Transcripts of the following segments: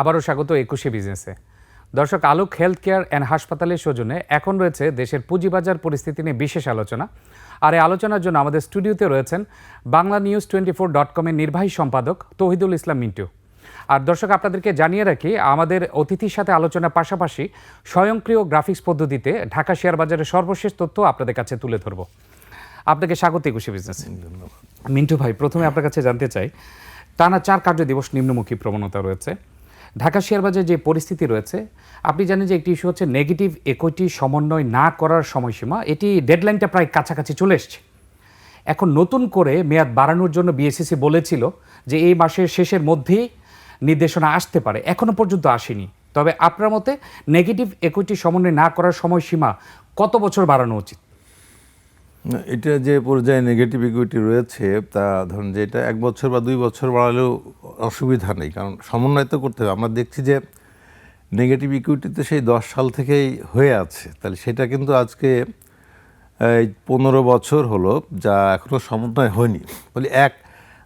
আবারও স্বাগত একুশে বিজনেসে। দর্শক আলোক হেলথ কেয়ার অ্যান্ড হাসপাতালের সৌজন্যে এখন রয়েছে দেশের পুঁজিবাজার পরিস্থিতি নিয়ে বিশেষ আলোচনা। আর এই আলোচনার জন্য আমাদের স্টুডিওতে রয়েছেন Bangla news twenty four dot কমের নির্বাহী সম্পাদক তহিদুল ইসলাম মিন্টু। আর দর্শক আপনাদেরকে জানিয়ে রাখি আমাদের অতিথির সাথে আলোচনার পাশাপাশি স্বয়ংক্রিয় গ্রাফিক্স পদ্ধতিতে ঢাকা শেয়ার বাজারের সর্বশেষ তথ্য আপনাদের কাছে তুলে ধরবো। আপনাকে স্বাগত একুশে বিজনেস। মিন্টু ভাই প্রথমে আপনার কাছে জানতে চাই টানা চার কার্য দিবস নিম্নমুখী প্রবণতা রয়েছে। ঢাকা শেয়ার বাজারে যে পরিস্থিতি রয়েছে, আপনি জানেন যে একটি ইস্যু হচ্ছে নেগেটিভ একটি সমন্বয় না করার সময়সীমা। এটি ডেডলাইনটা প্রায় কাছাকাছি চলে এসছে। এখন নতুন করে মেয়াদ বাড়ানোর জন্য বিএসসিসি বলেছিল যে এই মাসের শেষের মধ্যেই নির্দেশনা আসতে পারে। এখনও পর্যন্ত আসেনি। তবে আপনার মতে, নেগেটিভ একটি সমন্বয় না করার সময়সীমা কত বছর বাড়ানো উচিত? এটা যে পর্যায়ে নেগেটিভ ইকুইটি রয়েছে, তা ধরুন যে এটা এক বছর বা দুই বছর বাড়ালেও অসুবিধা নেই। কারণ সমন্বয় তো করতে হবে। আমরা দেখছি যে নেগেটিভ ইকুইটিতে সেই দশ সাল থেকেই হয়ে আছে। তাহলে সেটা কিন্তু আজকে, এই পনেরো বছর হলো, যা এখনও সমন্বয় হয়নি। বলি এক,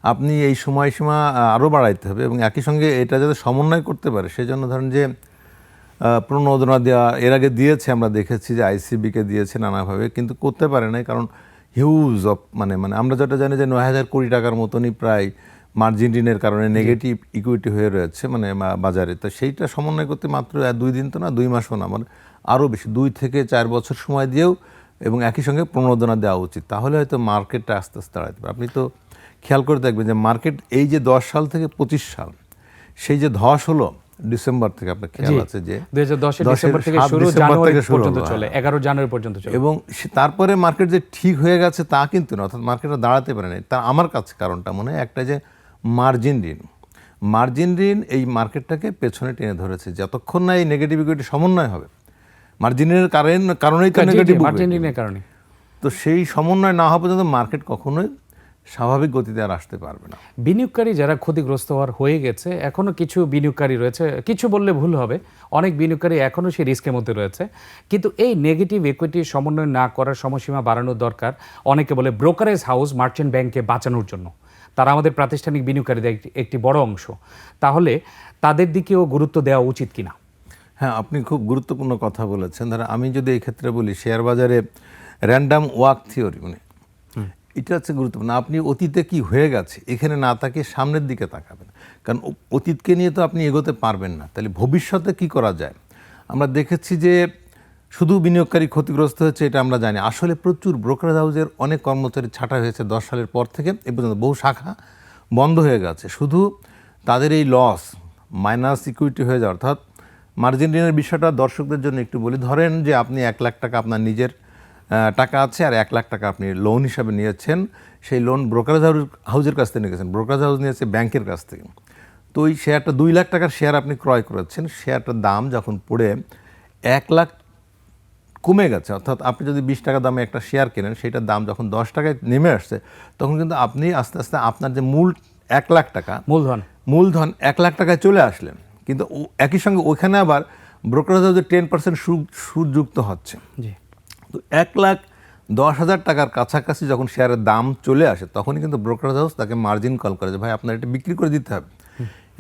আপনি এই সময়সীমা আরও বাড়াইতে হবে এবং একই সঙ্গে এটা যাতে সমন্বয় করতে পারে, সেজন্য ধরেন যে প্রণোদনা দেওয়া এর আগে দিয়েছে আমরা দেখেছি যে আইসিবিকে দিয়েছে নানাভাবে কিন্তু করতে পারে নাই কারণ হিউজ অফ মানে মানে আমরা যেটা জানি যে নয় হাজার কোটি টাকার মতনই প্রায় মার্জিন ঋণের কারণে নেগেটিভ ইকুইটি হয়ে রয়েছে মানে বাজারে। তো সেইটা সমন্বয় করতে মাত্র দুই দিন তো না দুই মাসও না মানে আরও বেশি দুই থেকে চার বছর সময় দিয়েও এবং একই সঙ্গে প্রণোদনা দেওয়া উচিত। তাহলে হয়তো মার্কেটটা আস্তে আস্তে দাঁড়াতে পারে। আপনি তো খেয়াল করে দেখবেন যে মার্কেট এই যে দশ সাল থেকে পঁচিশ সাল সেই যে ধস হলো ডিসেম্বর থেকে আপনার খেয়াল আছে যে দুই দশের ডিসেম্বর থেকে শুরু জানুয়ারি পর্যন্ত চলে এগারো জানুয়ারি পর্যন্ত চলে। এবং তারপরে মার্কেট যে ঠিক হয়ে গেছে তা কিন্তু না অর্থাৎ মার্কেটে দাঁড়াতে পারে না তা আমার কাছে কারণটা মনে হয় একটা যে মার্জিন ঋণ। মার্জিন ঋণ এই মার্কেটটাকে পেছনে টেনে ধরেছে। যতক্ষণ না এই নেগেটিভ ইকুইটি সমন্বয় হবে মার্জিনের কারণ কারণেই তো নেগেটিভ মার্টিন ঋণের কারণে তো সেই সমন্বয় না হওয়া পর্যন্ত মার্কেট কখনোই স্বাভাবিক গতিতে আর আসতে পারবে না। বিনিয়োগকারী যারা ক্ষতিগ্রস্ত হওয়ার হয়ে গেছে এখনও কিছু বিনিয়োগকারী রয়েছে কিছু বললে ভুল হবে অনেক বিনিয়োগকারী এখনও সেই রিস্কের মধ্যে রয়েছে। কিন্তু এই নেগেটিভ ইকুইটি সমন্বয় না করার সময়সীমা বাড়ানোর দরকার অনেকে বলে ব্রোকারেজ হাউস মার্চেন্ট ব্যাংকে বাঁচানোর জন্য। তারা আমাদের প্রাতিষ্ঠানিক বিনিয়োগকারীদের একটি- একটি বড় অংশ। তাহলে তাদের দিকেও গুরুত্ব দেওয়া উচিত কিনা? হ্যাঁ আপনি খুব গুরুত্বপূর্ণ কথা বলেছেন। ধর আমি যদি এই ক্ষেত্রে বলি শেয়ার বাজারে র্যান্ডাম ওয়াক থিওরি মানে এটা হচ্ছে গুরুত্বপূর্ণ। আপনি অতীতে কি হয়ে গেছে, এখানে না তাকিয়ে সামনের দিকে তাকাবেন। কারণ অতীতকে নিয়ে তো আপনি এগোতে পারবেন না। তাহলে ভবিষ্যতে কি করা যায়? আমরা দেখেছি যে শুধু বিনিয়োগকারী ক্ষতিগ্রস্ত হয়েছে, এটা আমরা জানি। আসলে প্রচুর ব্রোকারেজ হাউসের অনেক কর্মচারী ছাঁটা হয়েছে দশ সালের পর থেকে, এ পর্যন্ত বহু শাখা বন্ধ হয়ে গেছে। শুধু তাদের এই লস মাইনাস ইকুইটি হয়ে যাওয়া, অর্থাৎ মার্জিন ঋণের বিষয়টা দর্শকদের জন্য একটু বলি। ধরেন যে আপনি এক লাখ টাকা আপনার নিজের টাকা আছে আর এক লাখ টাকা আপনি লোন হিসাবে নিয়েছেন। সেই লোন ব্রোকারেজ হাউস হাউসের কাছ থেকে নিয়েছেন। ব্রোকারেজ হাউস নিয়েছে ব্যাংকের কাছ থেকে। তো ওই শেয়ারটা দুই লাখ টাকার শেয়ার আপনি ক্রয় করেছেন। শেয়ারটার দাম যখন পড়ে এক লাখ কমে গেছে। অর্থাৎ আপনি যদি বিশ টাকা দামে একটা শেয়ার কেনেন সেটার দাম যখন দশ টাকায় নেমে আসছে তখন কিন্তু আপনি আস্তে আস্তে আপনার যে মূল এক লাখ টাকা মূলধন। মূলধন এক লাখ টাকায় চলে আসলেন। কিন্তু একই সঙ্গে ওখানে আবার ব্রোকারেজ হাউসে টেন পার্সেন্ট সুদ সুদ যুক্ত হচ্ছে। জি। তো এক লাখ দশ হাজার টাকার কাছাকাছি যখন শেয়ারের দাম চলে আসে তখনই কিন্তু ব্রোকারেজ হাউস তাকে মার্জিন কল করে যে ভাই আপনার এটা বিক্রি করে দিতে হবে।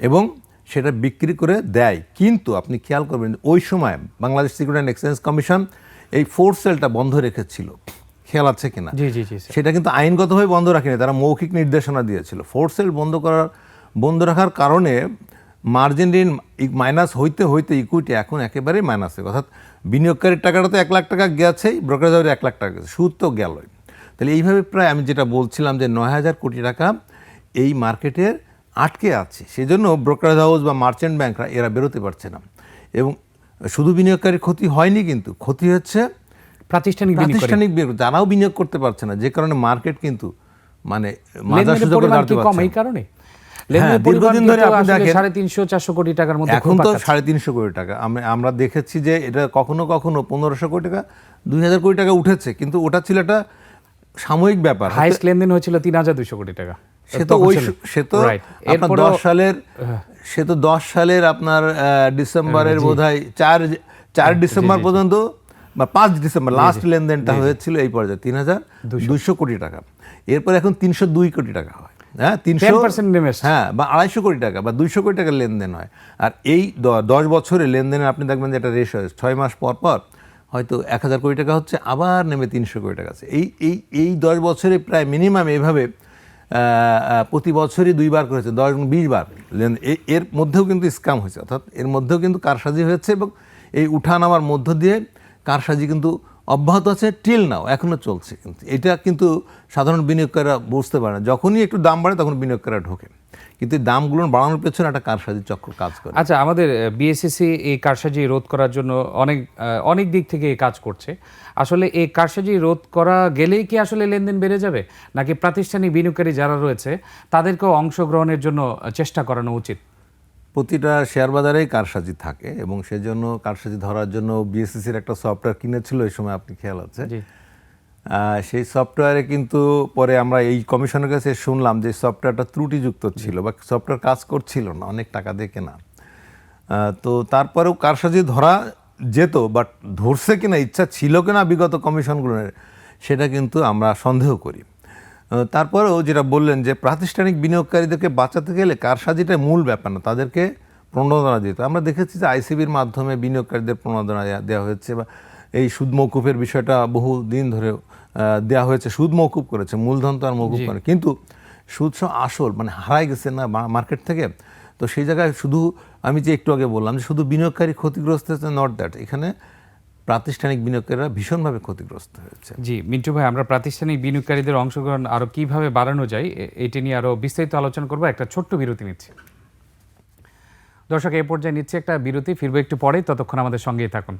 এবং সেটা বিক্রি করে দেয়। কিন্তু আপনি খেয়াল করবেন ওই সময় Bangladesh security and exchange commission এই ফোর্স সেলটা বন্ধ রেখেছিল। খেয়াল আছে কিনা জি জি জি সেটা কিন্তু আইনগতভাবে বন্ধ রাখেনি তারা মৌখিক নির্দেশনা দিয়েছিল। ফোর্স সেল বন্ধ করার বন্ধ রাখার কারণে মার্জিন ঋণ মাইনাস হইতে হইতে ইকুইটি এখন একেবারেই মাইনাসে অর্থাৎ বিনিয়োগকারীর টাকাটা তো এক লাখ টাকা গেছেই ব্রোকারেজ হাউসে এক লাখ টাকা গেছে সুদ তো গেলই। তাহলে এইভাবে প্রায় আমি যেটা বলছিলাম যে নয় হাজার কোটি টাকা এই মার্কেটের আটকে আছে সেজন্য ব্রোকারেজ হাউস বা মার্চেন্ট ব্যাংকরা এরা বেরোতে পারছে না। এবং শুধু বিনিয়োগকারীর ক্ষতি হয়নি কিন্তু ক্ষতি হচ্ছে প্রাতিষ্ঠানিক প্রাতিষ্ঠানিক বিনিয়োগ তারাও বিনিয়োগ করতে পারছে না যে কারণে মার্কেট কিন্তু মানে সুযোগে পারছে এই কারণে? দীর্ঘদিন ধরে আপনি দেখেন- সাড়ে তিনশো চারশো কোটি টাকার মধ্যে এখন তো সাড়ে তিনশো কোটি টাকা। আমরা দেখেছি যে এটা কখনো কখনো পনেরোশো কোটি টাকা দুই হাজার কোটি টাকা উঠেছে কিন্তু ওটা ছিল একটা সাময়িক ব্যাপার। হাইস্ট লেনদেন হয়েছিল তিন হাজার দুইশো কোটি টাকা। সে তো ওই সে তো আপনার দশ সালের সে তো দশ সালের আপনার ডিসেম্বরের বোধহয় চার চার ডিসেম্বর পর্যন্ত বা পাঁচ ডিসেম্বর লাস্ট লেনদেনটা হয়েছিল এই পর্যায়ে তিন হাজার দুইশো কোটি টাকা। এরপর এখন তিনশো দুই কোটি টাকা হয়। হ্যাঁ তিনশো 10% হ্যাঁ বা আড়াইশো কোটি টাকা বা দুইশো কোটি টাকার লেনদেন হয়। আর এই দশ বছরে লেনদেনে আপনি দেখবেন যে একটা রেশ হয় ছয় মাস পর পর হয়তো এক হাজার কোটি টাকা হচ্ছে আবার নেমে তিনশো কোটি টাকা আছে। এই এই এই দশ বছরে প্রায় মিনিমাম আহ, প্রতি বছরই দুইবার করেছে দশ বিশ বার এর মধ্যেও কিন্তু স্ক্যাম হয়েছে। অর্থাৎ এর মধ্যেও কিন্তু কারসাজি হয়েছে এবং এই উঠানামার মধ্য দিয়ে কারসাজি কিন্তু অব্যাহত আছে টিল নাও এখনও চলছে কিন্তু। এটা কিন্তু সাধারণ বিনিয়োগকারীরা বুঝতে পারে না। যখনই একটু দাম বাড়ে, তখন বিনিয়োগকারীরা ঢোকে। কিন্তু দামগুলো বাড়ানোর পেছনে একটা কারসাজি চক্র কাজ করে। আচ্ছা আমাদের বিএসসিসি এই কারসাজি রোধ করার জন্য অনেক অনেক দিক থেকে কাজ করছে। আসলে এই কারসাজি রোধ করা গেলেই কি আসলে লেনদেন বেড়ে যাবে? নাকি প্রাতিষ্ঠানিক বিনিয়োগকারী যারা রয়েছে, তাদেরকেও অংশগ্রহণের জন্য চেষ্টা করানো উচিত? প্রতিটা শেয়ার বাজারেই কারসাজি থাকে এবং সেজন্য কারসাজি ধরার জন্য বিএসসিসির একটা সফটওয়্যার কিনেছিল এই সময় আপনি খেয়াল আছে। সেই সফটওয়্যারে কিন্তু পরে আমরা এই কমিশনের কাছে শুনলাম যে সফটওয়্যারটা ত্রুটিযুক্ত ছিল বা সফটওয়্যার কাজ করছিল না অনেক টাকা দিয়ে কেনা। তো তারপরেও কারসাজি ধরা যেত বাট ধরছে কিনা ইচ্ছা ছিল কিনা বিগত কমিশনগুলোর সেটা কিন্তু আমরা সন্দেহ করি। তারপরেও যেটা বললেন যে প্রাতিষ্ঠানিক বিনিয়োগকারীদেরকে বাঁচাতে গেলে কারসাজিটা মূল ব্যাপার না তাদেরকে প্রণোদনা দিতে আমরা দেখেছি যে আইসিবির মাধ্যমে বিনিয়োগকারীদের প্রণোদনা দেওয়া হচ্ছে বা এই সুদ মৌকুফের বিষয়টা বহু দিন ধরে দেওয়া হয়েছে। সুদ মৌকুফ করেছে মূলধন তো আর মৌকুফ করে কিন্তু সুদ আসল মানে হারাই গেছে না মার্কেট থেকে? তো সেই জায়গায় শুধু আমি যে একটু আগে বললাম যে শুধু বিনিয়োগকারী ক্ষতিগ্রস্ত হচ্ছে নট দ্যাট এখানে প্রাতিষ্ঠানিক বিনিয়োগকারীরা ভীষণভাবে ক্ষতিগ্রস্ত হয়েছে। জি, মিন্টু ভাই, আমরা প্রাতিষ্ঠানিক বিনিয়োগকারীদের অংশগ্রহণ আরও কীভাবে বাড়ানো যায়, এ- এটি নিয়ে আরও বিস্তারিত আলোচনা করব। একটা ছোট্ট বিরতি নিচ্ছি। দর্শক এই পর্যায়ে নিচ্ছে একটা বিরতি, ফিরবো একটু পরেই ততক্ষণ আমাদের সঙ্গেই থাকুন।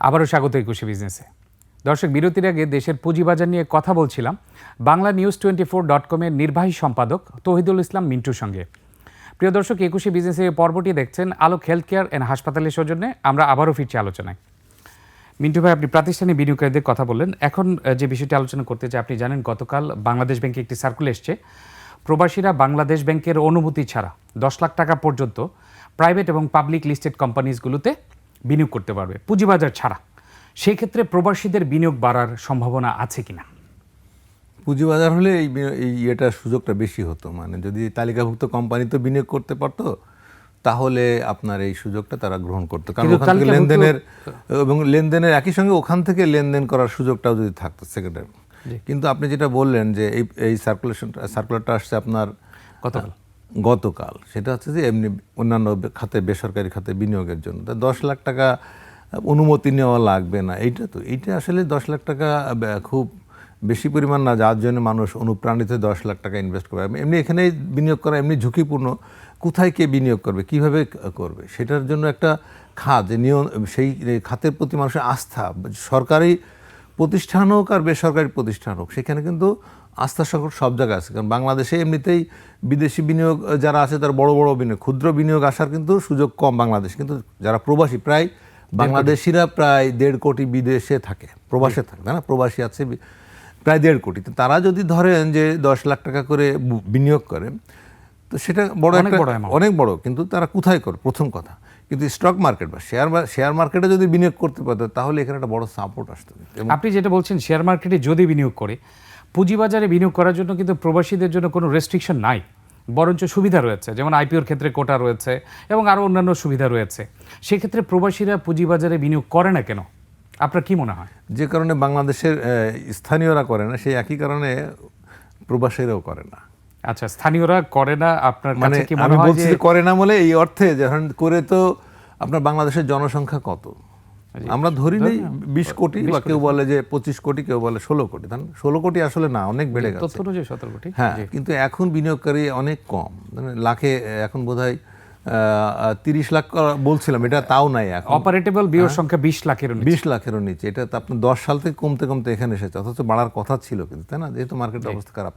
আবারও স্বাগত একুশে বিজনেসে। দর্শক, বিরতির আগে দেশের পুঁজিবাজার নিয়ে কথা বলছিলাম। Bangla news twenty four dot কমের নির্বাহী সম্পাদক তহিদুল ইসলাম মিন্টুর সঙ্গে। প্রিয় দর্শক, একুশে বিজনেসের পর্বটি দেখছেন আলোক হেলথ কেয়ার অ্যান্ড হাসপাতালের সৌজন্যে। আমরা আবারও ফিরছি আলোচনায়। মিন্টু ভাই, আপনি প্রাতিষ্ঠানিক বিনিয়োগকারীদের কথা বললেন। এখন যে বিষয়টি আলোচনা করতে চাই, আপনি জানেন, গতকাল বাংলাদেশ ব্যাংকে একটি সার্কুল এসছে। প্রবাসীরা বাংলাদেশ ব্যাংকের অনুমতি ছাড়া দশ লাখ টাকা পর্যন্ত প্রাইভেট এবং পাবলিক লিস্টেড কোম্পানিজগুলোতে বিনিয়োগ করতে পারবে। পুঁজিবাজার ছাড়া। সেই ক্ষেত্রে প্রবাসীদের বিনিয়োগ বাড়ার সম্ভাবনা আছে কিনা? পুঁজিবাজার হলে এই ইয়েটার সুযোগটা বেশি হতো। মানে যদি তালিকাভুক্ত কোম্পানি তো বিনিয়োগ করতে পারতো তাহলে আপনার এই সুযোগটা তারা গ্রহণ করতো। কারণ ওখান থেকে লেনদেনের এবং লেনদেনের একই সঙ্গে ওখান থেকে লেনদেন করার সুযোগটাও যদি থাকতো সেক্রেটারি কিন্তু আপনি যেটা বললেন যে এই এই সার্কুলেশন সার্কুলারটা আসছে আপনার গতকাল। গতকাল। সেটা হচ্ছে যে এমনি অন্যান্য খাতে বেসরকারি খাতে বিনিয়োগের জন্য। তা দশ লাখ টাকা অনুমতি নেওয়া লাগবে না। এইটা তো, এইটা আসলে দশ লাখ টাকা খুব বেশি পরিমাণ না, যার জন্য মানুষ অনুপ্রাণিত দশ লাখ টাকা ইনভেস্ট করবে। এমনি এখানে বিনিয়োগ করা এমনি ঝুঁকিপূর্ণ, কোথায় কে বিনিয়োগ করবে, কীভাবে করবে? সেটার জন্য একটা খাত নিয়ম, সেই খাতের প্রতি মানুষের আস্থা, সরকারি প্রতিষ্ঠান হোক আর বেসরকারি প্রতিষ্ঠান হোক, সেখানে কিন্তু আস্থা সংকট সব জায়গায় আছে। কারণ বাংলাদেশে এমনিতেই বিদেশি বিনিয়োগ, যারা আছে তার বড় বড় বিনিয়োগ, ক্ষুদ্র বিনিয়োগ আসার কিন্তু সুযোগ কম বাংলাদেশ। কিন্তু যারা প্রবাসী, প্রায় বাংলাদেশিরা প্রায় দেড় কোটি বিদেশে থাকে প্রবাসে থাকে না? প্রবাসী আছে প্রায় দেড় কোটি। তো তারা যদি ধরেন যে দশ লাখ টাকা করে বিনিয়োগ করে তো সেটা বড় অনেক একটা বড় অনেক বড় কিন্তু তারা কোথায় করে? প্রথম কথা। কিন্তু স্টক মার্কেট বা শেয়ার শেয়ার মার্কেটে যদি বিনিয়োগ করতে পারতো তাহলে এখানে একটা বড় সাপোর্ট আসতো। আপনি যেটা বলছেন শেয়ার মার্কেটে যদি বিনিয়োগ করে পুঁজিবাজারে বিনিয়োগ করার জন্য কিন্তু প্রবাসীদের জন্য কোনো রেস্ট্রিকশন নাই। বরঞ্চ সুবিধা রয়েছে যেমন আইপিওর ক্ষেত্রে কোটা রয়েছে এবং আরও অন্যান্য সুবিধা রয়েছে। সেক্ষেত্রে প্রবাসীরা পুঁজিবাজারে বিনিয়োগ করে না কেন? আপনার কি মনে হয়? যে কারণে বাংলাদেশের স্থানীয়রা করে না সেই একই কারণে প্রবাসীরাও করে না। আচ্ছা স্থানীয়রা করে না আপনার মানে কি আমি মনে হয় বলছি করে না বলে এই অর্থে যখন করে তো আপনার বাংলাদেশের জনসংখ্যা কত? আমরা ধরি নেই বিশ কোটি বা কেউ বলে যে পঁচিশ কোটি কেউ বলে ষোলো কোটি। তাই ষোলো কোটি আসলে না অনেক বেড়ে গেছে। তথ্য অনুযায়ী সতেরো কোটি হ্যাঁ কিন্তু এখন বিনিয়োগকারী অনেক কম। লাখে এখন বোধ হয় তিরিশ লাখ বলছিলাম এটা তাও নাই এখন। অপারেটেবল বিওর সংখ্যা বিশ লাখের বিশ লাখেরও নিচে। এটা তো আপনার দশ সাল থেকে কমতে কমতে এখানে এসেছে অথচ বাড়ার কথা ছিল কিন্তু তাই না? যেহেতু মার্কেটের অবস্থা খারাপ।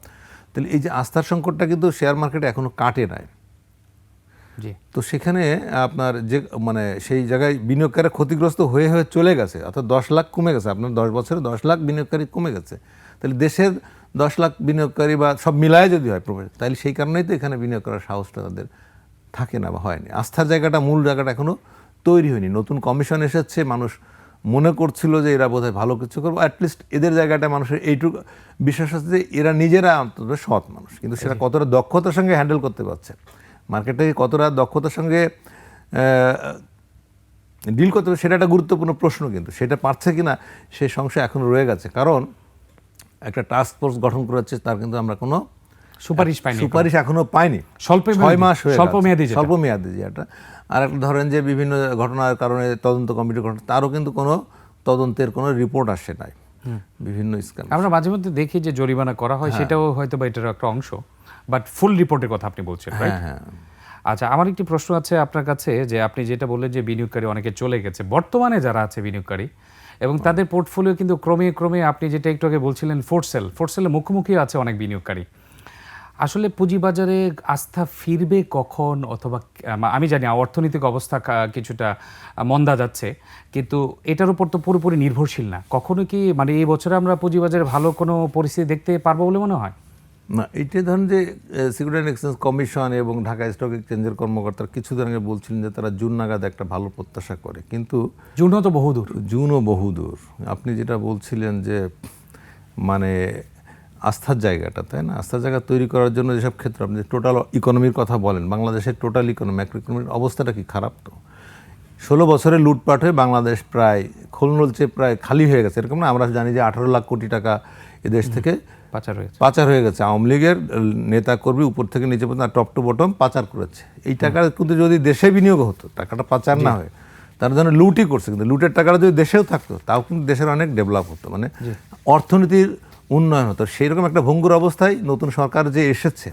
তাহলে এই যে আস্থার সংকটটা কিন্তু শেয়ার মার্কেটে এখনও কাটে নাই। তো সেখানে আপনার যে মানে সেই জায়গায় বিনিয়োগকারী ক্ষতিগ্রস্ত হয়ে হয়ে চলে গেছে অর্থাৎ দশ লাখ কমে গেছে আপনার দশ বছরে দশ লাখ বিনিয়োগকারী কমে গেছে। তাহলে দেশের দশ লাখ বিনিয়োগকারী বা সব মিলায় যদি হয় প্রবেশ তাহলে সেই কারণেই তো এখানে বিনিয়োগ করার সাহসটা তাদের থাকে না বা হয়নি। আস্থার জায়গাটা মূল জায়গাটা এখনও তৈরি হয়নি। নতুন কমিশন এসেছে মানুষ মনে করছিল যে এরা বোধহয় ভালো কিছু করব অ্যাটলিস্ট এদের জায়গাটা মানুষের এইটুকু বিশ্বাস আছে যে এরা নিজেরা অন্তত সৎ মানুষ কিন্তু সেটা কতটা দক্ষতার সঙ্গে হ্যান্ডেল করতে পারছে। মার্কেটে কতটা দক্ষতার সঙ্গে ডিল করতে সেটা একটা গুরুত্বপূর্ণ প্রশ্ন কিন্তু। সেটা পারছে কিনা সে সংশয় এখন রয়ে গেছে। কারণ একটা টাস্ক ফোর্স গঠন করেছে তার কিন্তু আমরা কোনো সুপারিশ পাইনি সুপারিশ এখনও পাইনি। স্বল্প ছয় মাস হয়ে স্বল্প মেয়াদি স্বল্প মেয়াদি যেটা। আর একটা ধরেন যে বিভিন্ন ঘটনার কারণে তদন্ত কমিটি গঠন তারও কিন্তু কোনো তদন্তের কোনো রিপোর্ট আসে নাই। বিভিন্ন স্ক্যাম আমরা মাঝে মধ্যে দেখি যে জরিমানা করা হয় সেটাও হয়তো বা এটার একটা অংশ। বাট ফুল রিপোর্টের কথা আপনি বলছেন রাইট হ্যাঁ হ্যাঁ। আচ্ছা আমার একটি প্রশ্ন আছে আপনার কাছে যে আপনি যেটা বললেন যে বিনিয়োগকারী অনেকে চলে গেছে। বর্তমানে যারা আছে বিনিয়োগকারী এবং তাদের পোর্টফোলিও কিন্তু ক্রমে ক্রমে আপনি যেটা একটু আগে বলছিলেন ফোর্সেল ফোর্সেলের মুখোমুখি আছে অনেক বিনিয়োগকারী। আসলে পুঁজিবাজারে আস্থা ফিরবে কখন অথবা আমি জানি অর্থনৈতিক অবস্থা কিছুটা মন্দা যাচ্ছে কিন্তু এটার উপর তো পুরোপুরি নির্ভরশীল না। কখনো কি মানে এই বছরে আমরা পুঁজিবাজারে ভালো কোনো পরিস্থিতি দেখতে পারব বলে মনে হয়? না এইটা ধরেন যে সিকিউরিটি অ্যান্ড এক্সচেঞ্জ কমিশন এবং ঢাকা স্টক এক্সচেঞ্জের কর্মকর্তারা কিছুদিন আগে বলছিলেন যে তারা জুন নাগাদ একটা ভালো প্রত্যাশা করে। কিন্তু জুনও তো বহুদূর জুনও বহুদূর আপনি যেটা বলছিলেন যে মানে আস্থার জায়গাটা তাই না? আস্থার জায়গা তৈরি করার জন্য যেসব ক্ষেত্রে আপনি টোটাল ইকোনমির কথা বলেন বাংলাদেশের টোটাল ইকোনমি ম্যাক্রো ইকোনমির অবস্থাটা কি খারাপ তো? ষোলো বছরে লুটপাট হয়ে বাংলাদেশ প্রায় খোলনলচে প্রায় খালি হয়ে গেছে। এরকম না আমরা জানি যে আঠারো লাখ কোটি টাকা এদেশ থেকে পাচার হয়েছে। পাচার হয়ে গেছে। আওয়ামী লীগের নেতা কর্মী উপর থেকে নিচে পর্যন্ত টপ টু বটম পাচার করেছে। এই টাকা কিন্তু যদি দেশে বিনিয়োগ হতো টাকাটা পাচার না হয় তারা যেন লুটই করছে কিন্তু লুটের টাকাটা যদি দেশেও থাকতো তাও কিন্তু দেশের অনেক ডেভেলপ হতো। মানে অর্থনীতির উন্নয়ন হতো। সেইরকম একটা ভঙ্গুর অবস্থায় নতুন সরকার যে এসেছে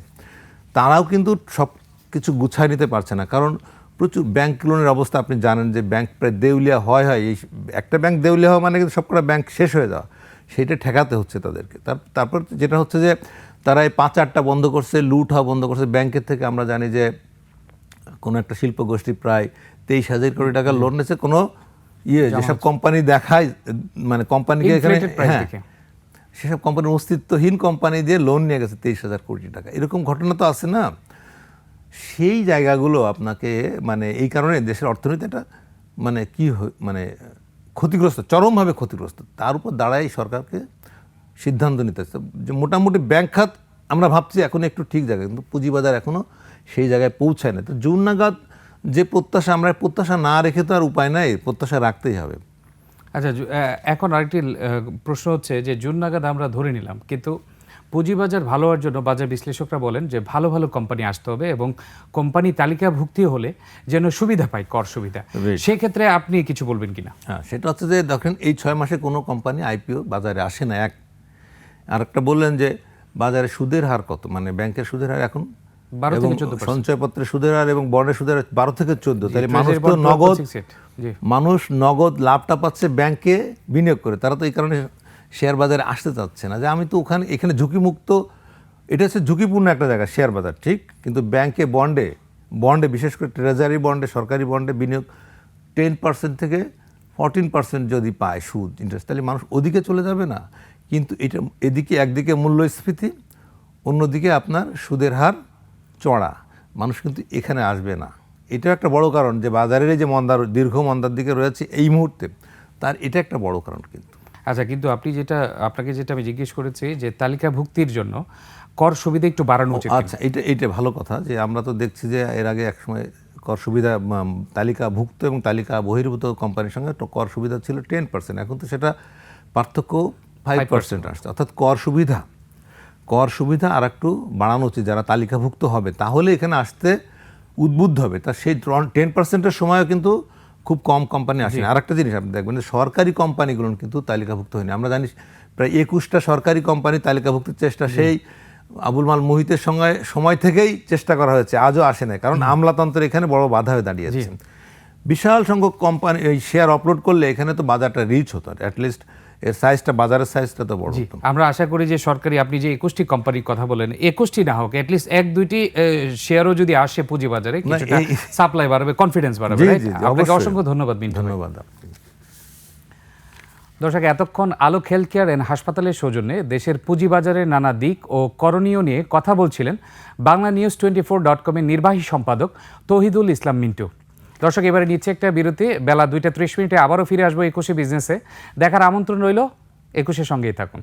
তারাও কিন্তু সব কিছু গুছায় নিতে পারছে না। কারণ প্রচুর ব্যাংক লোনের অবস্থা আপনি জানেন যে ব্যাংক প্রায় দেউলিয়া হয় হয় এই একটা ব্যাংক দেউলিয়া হওয়া মানে কিন্তু সবকটা ব্যাংক শেষ হয়ে যাওয়া। সেইটা ঠেকাতে হচ্ছে তাদেরকে। তার তারপর যেটা হচ্ছে যে তারা এই পাচারটা বন্ধ করছে লুট হওয়া বন্ধ করছে। ব্যাংকের থেকে আমরা জানি যে কোনো একটা শিল্প গোষ্ঠী প্রায় তেইশ হাজার কোটি টাকা লোন নিয়েছে। কোনো ইয়ে যেসব কোম্পানি দেখায় মানে কোম্পানিকে এখানে হ্যাঁ সেসব কোম্পানির অস্তিত্বহীন কোম্পানি দিয়ে লোন নিয়ে গেছে তেইশ হাজার কোটি টাকা। এরকম ঘটনা তো আছে না? সেই জায়গাগুলো আপনাকে মানে এই কারণে দেশের অর্থনীতিটা মানে কি মানে ক্ষতিগ্রস্ত, চরমভাবে ক্ষতিগ্রস্ত, তার উপর দাঁড়ায় সরকারকে সিদ্ধান্ত নিতে হচ্ছে। যে মোটামুটি ব্যাংক খাত আমরা ভাবছি এখন একটু ঠিক জায়গায়, কিন্তু পুঁজিবাজার এখনও সেই জায়গায় পৌঁছায় না। তো জুন নাগাদ যে প্রত্যাশা, আমরা প্রত্যাশা না রেখে তো আর উপায় নাই, প্রত্যাশা রাখতেই হবে। আচ্ছা এখন আরেকটি প্রশ্ন হচ্ছে যে জুন নাগাদ আমরা ধরে নিলাম, কিন্তু পুঁজিবাজার ভালো হওয়ার জন্য বাজার বিশ্লেষকরা বলেন যে ভালো ভালো কোম্পানি আসতে হবে এবং কোম্পানি তালিকাভুক্তি হলে যেন সুবিধা পায় কর সুবিধা. সেক্ষেত্রে আপনি কিছু বলবেন কিনা? হ্যাঁ সেটা হচ্ছে যে দেখেন এই ছয় মাসে কোনো কোম্পানি আইপিও বাজারে আসে না এক। আর একটা বললেন যে বাজারে সুদের হার কত? মানে ব্যাংকের সুদের হার এখন 12 থেকে 14% সঞ্চয়পত্রের সুদের হার এবং বন্ডের সুদের হার বারো থেকে চোদ্দ। তাহলে মানুষ তো নগদ মানুষ নগদ লাভটা পাচ্ছে ব্যাংকে বিনিয়োগ করে। তারা তো এই কারণে শেয়ার বাজারে আসতে চাচ্ছে না। যে আমি তো ওখানে, এখানে ঝুঁকিমুক্ত, এটা হচ্ছে ঝুঁকিপূর্ণ একটা জায়গা, শেয়ার বাজার, ঠিক? কিন্তু ব্যাংকে বন্ডে বন্ডে, বিশেষ করে ট্রেজারি বন্ডে, সরকারি বন্ডে বিনিয়োগ টেন পার্সেন্ট থেকে ফরটিন পার্সেন্ট যদি পায় সুদ ইন্টারেস্ট তাহলে মানুষ ওদিকে চলে যাবে না। কিন্তু এটা এদিকে, একদিকে মূল্যস্ফীতি, অন্যদিকে আপনার সুদের হার চড়া। মানুষ কিন্তু এখানে আসবে না। এটা একটা বড় কারণ যে বাজারের যে মন্দার, দীর্ঘ মন্দার দিকে রয়েছে এই মুহূর্তে, তার এটা একটা বড় কারণ কিন্তু। আচ্ছা কিন্তু আপনি যেটা আপনাকে যেটা আমি জিজ্ঞেস করেছি যে তালিকাভুক্তির জন্য কর সুবিধা একটু বাড়ানো উচিত আচ্ছা এটা এইটা ভালো কথা যে আমরা তো দেখছি যে এর আগে একসময় কর সুবিধা তালিকাভুক্ত এবং তালিকা বহির্ভূত কোম্পানির সঙ্গে কর সুবিধা ছিল টেন পার্সেন্ট এখন তো সেটা পার্থক্য ফাইভ পার্সেন্ট আসছে। অর্থাৎ কর সুবিধা কর সুবিধা আর একটু বাড়ানো উচিত। যারা তালিকাভুক্ত হবে তাহলে এখানে আসতে উদ্বুদ্ধ হবে। তা সেই টেন পার্সেন্টের সময়ও কিন্তু খুব কম কোম্পানি আসে আর একটা জিনিস আপনি দেখবেন যে সরকারি কোম্পানিগুলো কিন্তু তালিকাভুক্ত হয়নি। আমরা জানি প্রায় একুশটা সরকারি কোম্পানি তালিকাভুক্তির চেষ্টা সেই আবুল মাল মোহিতের সঙ্গে সময় থেকেই চেষ্টা করা হয়েছে। আজও আসে না কারণ আমলাতন্ত্র এখানে বড় বাধা হয়ে দাঁড়িয়েছে বিশাল সংখ্যক কোম্পানি এই শেয়ার আপলোড করলে এখানে তো বাজারটা রিচ হতো। অ্যাটলিস্ট এর সাইজটা বাজারের সাইজটা তো বড় আমরা আশা করি যে সরকারি আপনি যে একুশটি কোম্পানির কথা বলেন একুশটি না হোক অ্যাটলিস্ট এক দুইটি শেয়ারও যদি আসে পুঁজিবাজারে কিছুটা এই- সাপ্লাই বাড়বে কনফিডেন্স বাড়বে আপনাকে অসংখ্য ধন্যবাদ ধন্যবাদ। দর্শক এতক্ষণ আলোক হেলথ কেয়ার অ্যান্ড হাসপাতালের সৌজন্যে দেশের পুঁজিবাজারের নানা দিক ও করণীয় নিয়ে কথা বলছিলেন Bangla news twenty four dot কমের নির্বাহী সম্পাদক তহিদুল ইসলাম মিন্টু। দর্শক, এবারে নিচ্ছে একটা বিরতি। বেলা দুইটা ত্রিশ মিনিটে আবারও ফিরে আসব একুশে বিজনেসে। দেখার আমন্ত্রণ রইল, একুশের সঙ্গেই থাকুন।